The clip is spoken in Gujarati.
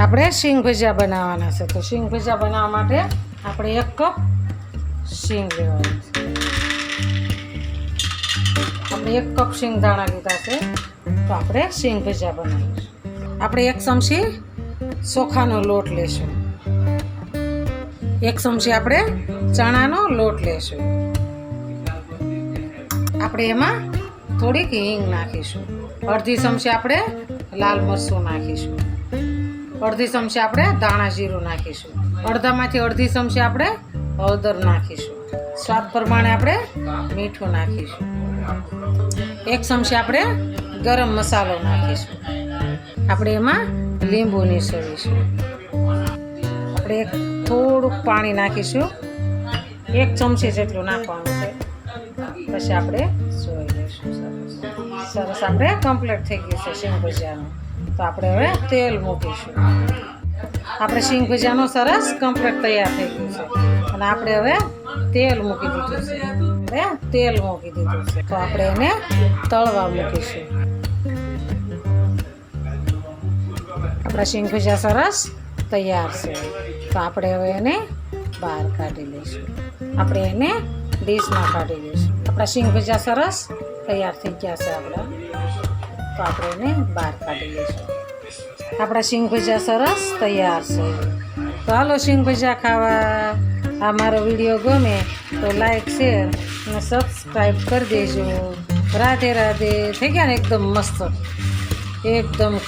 આપણે શીંગ ભજીયા બનાવવાના છે. તો શીંગ ભજીયા બનાવવા માટે આપણે એક કપ શીંગ લેવાની છે. આપણે એક કપ શીંગ દાણા લીધા છે. તો આપણે શીંગ ભજીયા બનાવીશું. આપણે એક ચમચી ચોખાનો લોટ લેશું. એક ચમચી આપણે ચણાનો લોટ લેશું. આપણે એમાં થોડીક હિંગ નાખીશું. અડધી ચમચી આપણે લાલ મરચું નાખીશું. અડધી ચમચી આપણે દાણા જીરું નાખીશું. અડધામાંથી અડધી ચમચી આપણે હળદર નાખીશું. સ્વાદ પ્રમાણે આપણે મીઠું નાખીશું. એક ચમચી આપણે ગરમ મસાલો નાખીશું. આપણે એમાં લીંબુ નીસળીશું. આપણે એક થોડુંક પાણી નાખીશું. એક ચમચી જેટલું નાખવાનું છે. પછી આપણે સોઈ લઈશું સરસ. સરસ. આપણે કમ્પ્લીટ થઈ ગયું છે શિંગ ભજીયાનું. તો આપણે હવે તેલ મૂકીશું. આપણે શીંગ ભજીયાનો સરસ કમ્પ્લીટ તૈયાર થઈ ગયું છે. અને આપણે હવે તેલ મૂકી દીધું છે. હવે તેલ મૂકી દીધું છે. તો આપણે એને તળવા મૂકીશું. આપણા શીંગ ભજીયા સરસ તૈયાર છે. તો આપણે હવે એને બહાર કાઢી લઈશું. આપણે એને ડીશમાં કાઢી લઈશું. આપણા શીંગ ભજીયા સરસ તૈયાર થઈ ગયા છે આપણા. તો આપણે એને બહાર કાઢી લઈશું. આપણા શીંગ સરસ તૈયાર છે. તો હાલો શીંગ ભજીયા ખાવા. આ મારો વીડિયો ગમે તો લાઈક શેર અને સબસ્ક્રાઈબ કરી દેજો. રાધે રાધે. થઈ ગયા ને? એકદમ મસ્ત. એકદમ